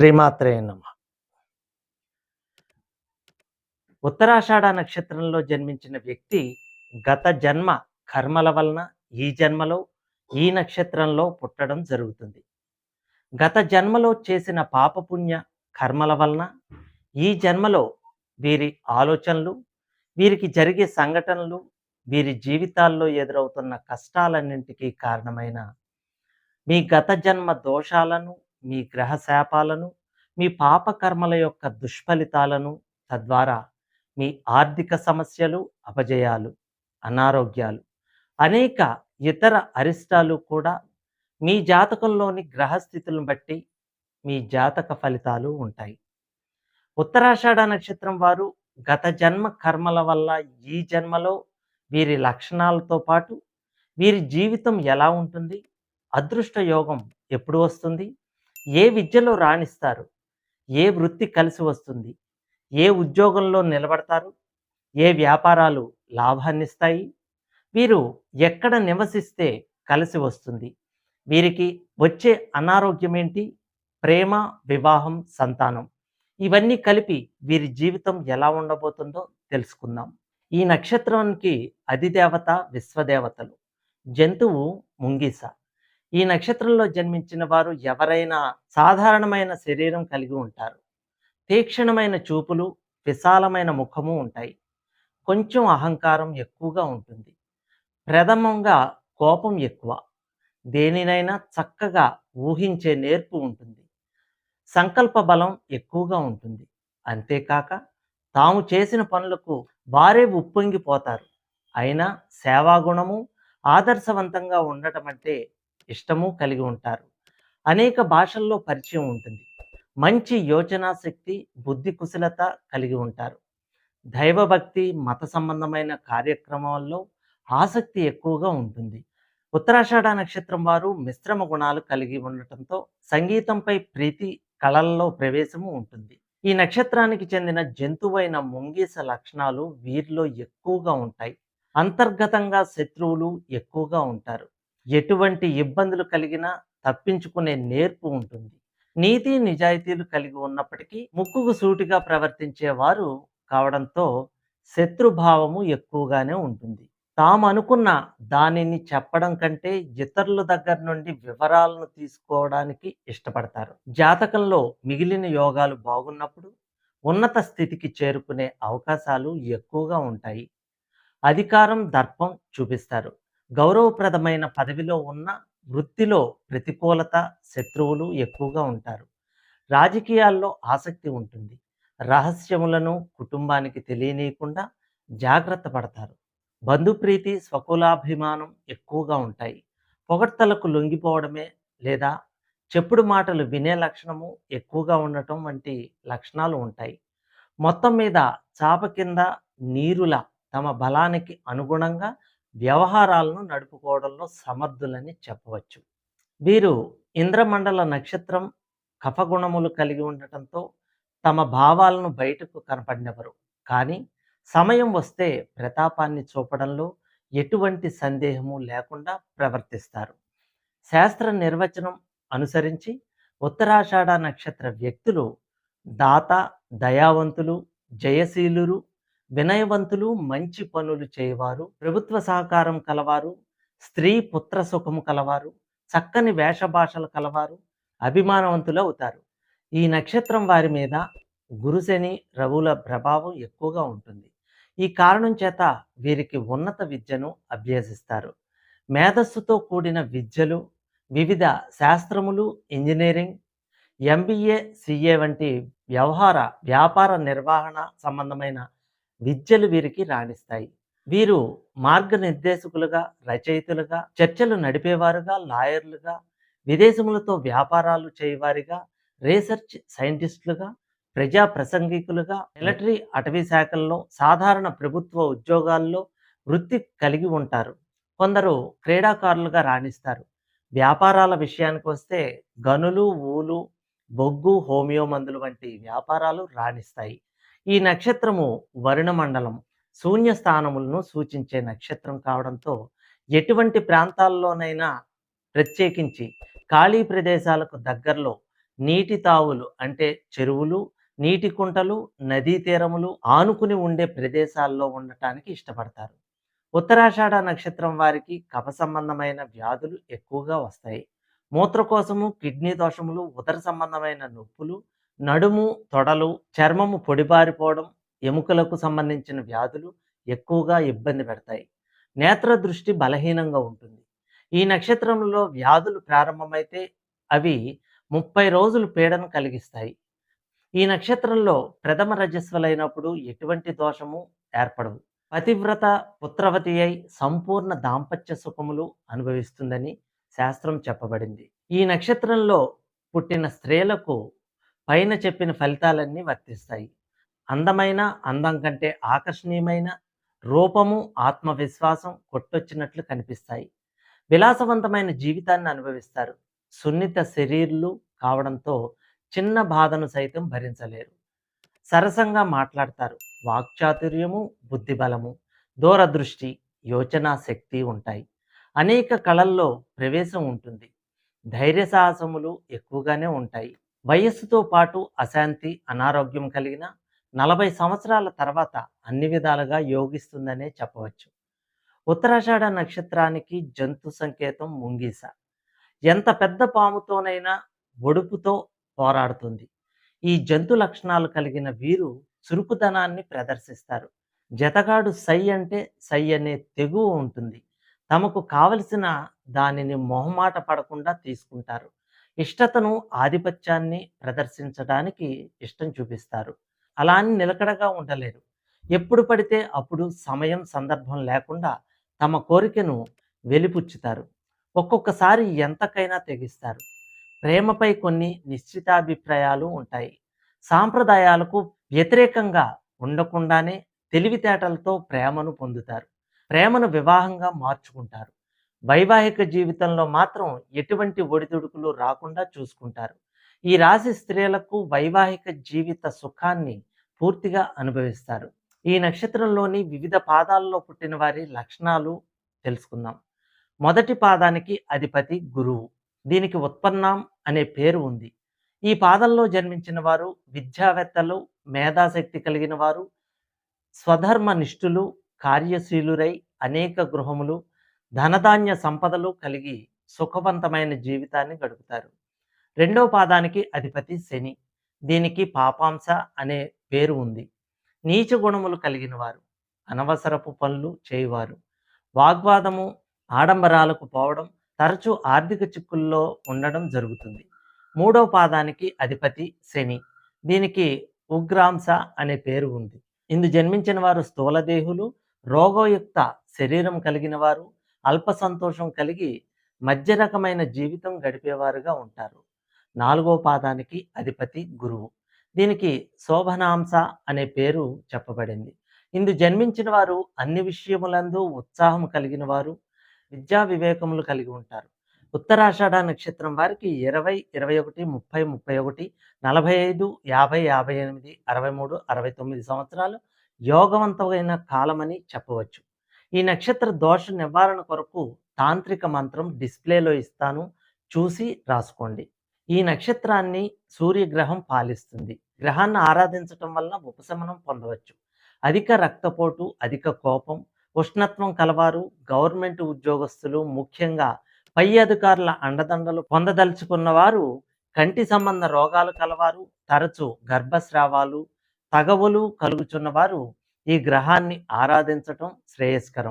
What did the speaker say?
శ్రీమాత్రే నమ. ఉత్తరాషాఢ నక్షత్రంలో జన్మించిన వ్యక్తి గత జన్మ కర్మల వలన ఈ జన్మలో ఈ నక్షత్రంలో పుట్టడం జరుగుతుంది. గత జన్మలో చేసిన పాపపుణ్య కర్మల వలన ఈ జన్మలో వీరి ఆలోచనలు వీరికి జరిగే సంఘటనలు వీరి జీవితాల్లో ఎదురవుతున్న కష్టాలన్నింటికీ కారణమైన మీ గత జన్మ దోషాలను మీ గ్రహ శాపాలను మీ పాపకర్మల యొక్క దుష్ఫలితాలను తద్వారా మీ ఆర్థిక సమస్యలు అపజయాలు అనారోగ్యాలు అనేక ఇతర అరిష్టాలు కూడా మీ జాతకంలోని గ్రహస్థితులను బట్టి మీ జాతక ఫలితాలు ఉంటాయి. ఉత్తరాషాఢ నక్షత్రం వారు గత జన్మ కర్మల వల్ల ఈ జన్మలో వీరి లక్షణాలతో పాటు వీరి జీవితం ఎలా ఉంటుంది అదృష్ట యోగం ఎప్పుడు వస్తుంది ఏ విద్యలో రాణిస్తారు? ఏ వృత్తి కలిసి వస్తుంది? ఏ ఉద్యోగంలో నిలబడతారు? ఏ వ్యాపారాలు లాభాన్నిస్తాయి? వీరు ఎక్కడ నివసిస్తే కలిసి వస్తుంది? వీరికి వచ్చే అనారోగ్యం ఏంటి ప్రేమ వివాహం సంతానం ఇవన్నీ కలిపి వీరి జీవితం ఎలా ఉండబోతుందో తెలుసుకుందాం. ఈ నక్షత్రానికి అధిదేవత విశ్వదేవతలు జంతువు ముంగీస ఈ నక్షత్రంలో జన్మించిన వారు ఎవరైనా సాధారణమైన శరీరం కలిగి ఉంటారు. తీక్షణమైన చూపులు విశాలమైన ముఖము ఉంటాయి. కొంచెం అహంకారం ఎక్కువగా ఉంటుంది. ప్రథమంగా కోపం ఎక్కువ. దేనినైనా చక్కగా ఊహించే నేర్పు ఉంటుంది. సంకల్ప బలం ఎక్కువగా ఉంటుంది. అంతేకాక తాము చేసిన పనులకు వారే ఉప్పొంగిపోతారు. అయినా సేవాగుణము ఆదర్శవంతంగా ఉండటం అంటే ఇష్టము కలిగి ఉంటారు. అనేక భాషల్లో పరిచయం ఉంటుంది. మంచి యోచనా శక్తి బుద్ధి కుశలత కలిగి ఉంటారు. దైవభక్తి మత సంబంధమైన కార్యక్రమాల్లో ఆసక్తి ఎక్కువగా ఉంటుంది. ఉత్తరాషాఢ నక్షత్రం వారు మిశ్రమ గుణాలు కలిగి ఉండటంతో సంగీతంపై ప్రీతి కళల్లో ప్రవేశము ఉంటుంది. ఈ నక్షత్రానికి చెందిన జంతువైన ముంగీస లక్షణాలు వీరిలో ఎక్కువగా ఉంటాయి. అంతర్గతంగా శత్రువులు ఎక్కువగా ఉంటారు. ఎటువంటి ఇబ్బందులు కలిగినా తప్పించుకునే నేర్పు ఉంటుంది. నీతి నిజాయితీలు కలిగి ఉన్నప్పటికీ ముక్కుకు సూటిగా ప్రవర్తించేవారు కావడంతో శత్రుభావము ఎక్కువగానే ఉంటుంది. తాము అనుకున్న దానిని చెప్పడం కంటే ఇతరుల దగ్గర నుండి వివరాలను తీసుకోవడానికి ఇష్టపడతారు. జాతకంలో మిగిలిన యోగాలు బాగున్నప్పుడు ఉన్నత స్థితికి చేరుకునే అవకాశాలు ఎక్కువగా ఉంటాయి. అధికారం దర్పం చూపిస్తారు. గౌరవప్రదమైన పదవిలో ఉన్న వృత్తిలో ప్రతికూలత శత్రువులు ఎక్కువగా ఉంటారు. రాజకీయాల్లో ఆసక్తి ఉంటుంది. రహస్యములను కుటుంబానికి తెలియనీయకుండా జాగ్రత్త పడతారు. బంధుప్రీతి స్వకులాభిమానం ఎక్కువగా ఉంటాయి. పొగడ్తలకు లొంగిపోవడమే లేదా చెప్పుడు మాటలు వినే లక్షణము ఎక్కువగా ఉండటం వంటి లక్షణాలు ఉంటాయి. మొత్తం మీద చాప కింద నీరుల తమ బలానికి అనుగుణంగా వ్యవహారాలను నడుపుకోవడంలో సమర్థులని చెప్పవచ్చు. వీరు ఇంద్రమండల నక్షత్రం కఫగుణములు కలిగి ఉండటంతో తమ భావాలను బయటకు కనపడినవరు. కానీ సమయం వస్తే ప్రతాపాన్ని చూపడంలో ఎటువంటి సందేహము లేకుండా ప్రవర్తిస్తారు. శాస్త్ర నిర్వచనం అనుసరించి ఉత్తరాషాఢ నక్షత్ర వ్యక్తులు దాత దయావంతులు జయశీలురు వినయవంతులు మంచి పనులు చేయవారు ప్రభుత్వ సహకారం కలవారు స్త్రీ పుత్ర సుఖము కలవారు చక్కని వేషభాషలు కలవారు అభిమానవంతులు అవుతారు. ఈ నక్షత్రం వారి మీద గురుశని రవుల ప్రభావం ఎక్కువగా ఉంటుంది. ఈ కారణం చేత వీరికి ఉన్నత విద్యను అభ్యసిస్తారు. మేధస్సుతో కూడిన విద్యలు వివిధ శాస్త్రములు ఇంజనీరింగ్ ఎంబీఏ సిఏ వంటి వ్యవహార వ్యాపార నిర్వహణ సంబంధమైన విద్యలు వీరికి రాణిస్తాయి. వీరు మార్గనిర్దేశకులుగా రచయితలుగా చర్చలు నడిపేవారుగా లాయర్లుగా విదేశములతో వ్యాపారాలు చేయవారిగా రీసెర్చ్ సైంటిస్టులుగా ప్రజా ప్రసంగికులుగా మిలిటరీ అటవీ శాఖల్లో సాధారణ ప్రభుత్వ ఉద్యోగాల్లో వృత్తి కలిగి ఉంటారు. కొందరు క్రీడాకారులుగా రాణిస్తారు. వ్యాపారాల విషయానికి వస్తే గనులు ఊలు బొగ్గు హోమియో మందులు వంటి వ్యాపారాలు రాణిస్తాయి. ఈ నక్షత్రము వరుణ మండలం శూన్య స్థానములను సూచించే నక్షత్రం కావడంతో ఎటువంటి ప్రాంతాల్లోనైనా ప్రత్యేకించి ఖాళీ ప్రదేశాలకు దగ్గరలో నీటి తావులు అంటే చెరువులు నీటి కుంటలు నదీ తీరములు ఆనుకుని ఉండే ప్రదేశాల్లో ఉండటానికి ఇష్టపడతారు. ఉత్తరాషాఢ నక్షత్రం వారికి కఫ సంబంధమైన వ్యాధులు ఎక్కువగా వస్తాయి. మూత్రకోశము కిడ్నీ దోషములు ఉదర సంబంధమైన నొప్పులు నడుము తొడలు చర్మము పొడిబారిపోవడం ఎముకలకు సంబంధించిన వ్యాధులు ఎక్కువగా ఇబ్బంది పెడతాయి. నేత్ర దృష్టి బలహీనంగా ఉంటుంది. ఈ నక్షత్రంలో వ్యాధులు ప్రారంభమైతే అవి ముప్పై రోజులు పీడను కలిగిస్తాయి. ఈ నక్షత్రంలో ప్రథమ రజస్వలైనప్పుడు ఎటువంటి దోషము ఏర్పడవు. పతివ్రత పుత్రవతి అయి సంపూర్ణ దాంపత్య సుఖములు అనుభవిస్తుందని శాస్త్రం చెప్పబడింది. ఈ నక్షత్రంలో పుట్టిన స్త్రీలకు పైన చెప్పిన ఫలితాలన్నీ వర్తిస్తాయి. అందమైన అందం కంటే ఆకర్షణీయమైన రూపము ఆత్మవిశ్వాసం కొట్టొచ్చినట్లు కనిపిస్తాయి. విలాసవంతమైన జీవితాన్ని అనుభవిస్తారు. సున్నిత శరీర్లు కావడంతో చిన్న బాధను సైతం భరించలేరు. సరసంగా మాట్లాడతారు. వాక్చాతుర్యము బుద్ధిబలము దూరదృష్టి యోచనా శక్తి ఉంటాయి. అనేక కళల్లో ప్రవేశం ఉంటుంది. ధైర్య సాహసములు ఎక్కువగానే ఉంటాయి. వయస్సుతో పాటు అశాంతి అనారోగ్యం కలిగిన నలభై సంవత్సరాల తర్వాత అన్ని విధాలుగా యోగిస్తుందనే చెప్పవచ్చు. ఉత్తరాషాఢ నక్షత్రానికి జంతు సంకేతం ముంగీస. ఎంత పెద్ద పాముతోనైనా ఒడుపుతో పోరాడుతుంది. ఈ జంతు లక్షణాలు కలిగిన వీరు చురుకుదనాన్ని ప్రదర్శిస్తారు. జతగాడు సై అంటే సై అనే తెగువ ఉంటుంది. తమకు కావలసిన దానిని మొహమాట పడకుండా తీసుకుంటారు. ఇష్టతను ఆధిపత్యాన్ని ప్రదర్శించడానికి ఇష్టం చూపిస్తారు. అలా అని నిలకడగా ఉండలేరు. ఎప్పుడు పడితే అప్పుడు సమయం సందర్భం లేకుండా తమ కోరికను వెలిపుచ్చుతారు. ఒక్కొక్కసారి ఎంతకైనా తెగిస్తారు. ప్రేమపై కొన్ని నిశ్చితాభిప్రాయాలు ఉంటాయి. సాంప్రదాయాలకు వ్యతిరేకంగా ఉండకుండానే తెలివితేటలతో ప్రేమను పొందుతారు. ప్రేమను వివాహంగా మార్చుకుంటారు. వైవాహిక జీవితంలో మాత్రం ఎటువంటి ఒడిదుడుకులు రాకుండా చూసుకుంటారు. ఈ రాశి స్త్రీలకు వైవాహిక జీవిత సుఖాన్ని పూర్తిగా అనుభవిస్తారు. ఈ నక్షత్రంలోని వివిధ పాదాల్లో పుట్టిన వారి లక్షణాలు తెలుసుకుందాం. మొదటి పాదానికి అధిపతి గురువు. దీనికి ఉత్పన్నం అనే పేరు ఉంది. ఈ పాదంలో జన్మించిన వారు విద్యావేత్తలు మేధాశక్తి కలిగిన వారు స్వధర్మ నిష్ఠులు కార్యశీలురై అనేక గృహములు ధనధాన్య సంపదలు కలిగి సుఖవంతమైన జీవితాన్ని గడుపుతారు. రెండవ పాదానికి అధిపతి శని. దీనికి పాపాంశ అనే పేరు ఉంది. నీచ గుణములు కలిగిన వారు అనవసరపు పనులు చేయువారు. వాగ్వాదము ఆడంబరాలకు పోవడం తరచూ ఆర్థిక చిక్కుల్లో ఉండడం జరుగుతుంది. మూడవ పాదానికి అధిపతి శని. దీనికి ఉగ్రాంశ అనే పేరు ఉంది. ఇందు జన్మించిన వారు స్థూలదేహులు రోగయుక్త శరీరం కలిగిన వారు అల్ప సంతోషం కలిగి మధ్య రకమైన జీవితం గడిపేవారుగా ఉంటారు. నాలుగో పాదానికి అధిపతి గురువు. దీనికి శోభనాంశ అనే పేరు చెప్పబడింది. ఇందు జన్మించిన వారు అన్ని విషయములందు ఉత్సాహం కలిగిన వారు విద్యా వివేకములు కలిగి ఉంటారు. ఉత్తరాషాఢ నక్షత్రం వారికి ఇరవై ఇరవై ఒకటి ముప్పై ముప్పై ఒకటి నలభై ఐదు యాభై యాభై ఎనిమిది అరవై మూడు అరవై తొమ్మిది సంవత్సరాలు యోగవంతమైన కాలమని చెప్పవచ్చు. ఈ నక్షత్ర దోష నివారణ కొరకు తాంత్రిక మంత్రం డిస్ప్లేలో ఇస్తాను. చూసి రాసుకోండి. ఈ నక్షత్రాన్ని సూర్యగ్రహం పాలిస్తుంది. గ్రహాన్ని ఆరాధించటం వలన ఉపశమనం పొందవచ్చు. అధిక రక్తపోటు అధిక కోపం ఉష్ణత్వం కలవారు గవర్నమెంట్ ఉద్యోగస్తులు ముఖ్యంగా పై అధికారుల అండదండలు పొందదలుచుకున్న వారు కంటి సంబంధ రోగాలు కలవారు తరచు గర్భస్రావాలు తగవులు కలుగుచున్నవారు ఈ గ్రహాన్ని ఆరాధించటం శ్రేయస్కరం.